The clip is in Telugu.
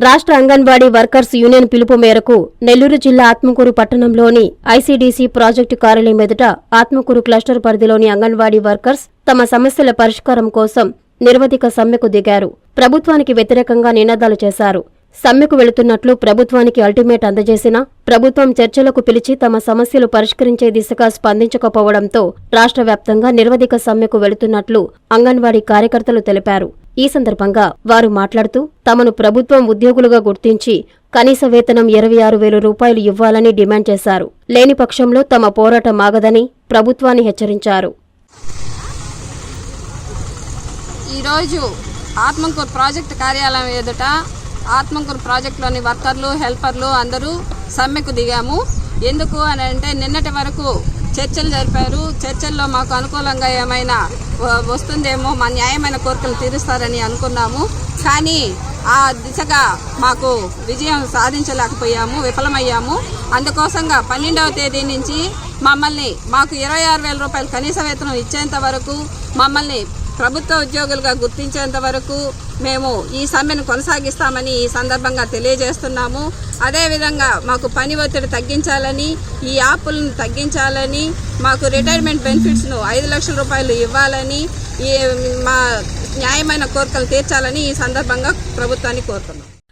రాష్ట్ర అంగన్వాడీ వర్కర్స్ యూనియన్ పిలుపు మేరకు నెల్లూరు జిల్లా ఆత్మకూరు పట్టణంలోని ఐసీడీసీ ప్రాజెక్టు కార్యాలయం ఎదుట ఆత్మకూరు క్లస్టర్ పరిధిలోని అంగన్వాడీ వర్కర్స్ తమ సమస్యల పరిష్కారం కోసం నిరవధిక సమ్మెకు దిగారు. ప్రభుత్వానికి వ్యతిరేకంగా నినాదాలు చేశారు. సమ్మెకు వెళుతున్నట్లు ప్రభుత్వానికి అల్టిమేట్ అందజేసినా ప్రభుత్వం చర్చలకు పిలిచి తమ సమస్యలు పరిష్కరించే దిశగా స్పందించకపోవడంతో రాష్ట్ర వ్యాప్తంగా నిరవధిక సమ్మెకు వెళుతున్నట్లు అంగన్వాడీ కార్యకర్తలు తెలిపారు. ఈ సందర్భంగా వారు మాట్లాడుతూ తమను ప్రభుత్వం ఉద్యోగులుగా గుర్తించి కనీస వేతనం ఇరవై ఆరు వేల రూపాయలు ఇవ్వాలని డిమాండ్ చేశారు. లేని పక్షంలో తమ పోరాటం ఆగదని ప్రభుత్వాన్ని హెచ్చరించారు. ఈరోజు ఆత్మకూర్ ప్రాజెక్ట్ కార్యాలయం ఎదుట ఆత్మకూరు ప్రాజెక్టులోని వర్కర్లు హెల్పర్లు అందరూ సమ్మెకు దిగాము. ఎందుకు అని అంటే నిన్నటి వరకు చర్చలు జరిపారు. చర్చల్లో మాకు అనుకూలంగా ఏమైనా వ- వస్తుందేమో మా న్యాయమైన కోరికలు తీరుస్తారని అనుకున్నాము. కానీ ఆ దిశగా మాకు విజయం సాధించలేకపోయాము. విఫలమయ్యాము. అందుకోసంగా పన్నెండవ తేదీ నుంచి మమ్మల్ని మాకు ఇరవై ఆరు వేల రూపాయలు కనీస వేతనం ఇచ్చేంత వరకు మమ్మల్ని ప్రభుత్వ ఉద్యోగులుగా గుర్తించేంత వరకు మేము ఈ సమ్మెను కొనసాగిస్తామని ఈ సందర్భంగా తెలియజేస్తున్నాము. అదేవిధంగా మాకు పని ఒత్తిడి తగ్గించాలని ఈ యాప్లను తగ్గించాలని మాకు రిటైర్మెంట్ బెనిఫిట్స్ను ఐదు లక్షల రూపాయలు ఇవ్వాలని ఈ మా న్యాయమైన కోరికలు తీర్చాలని ఈ సందర్భంగా ప్రభుత్వాన్ని కోరుతున్నాం.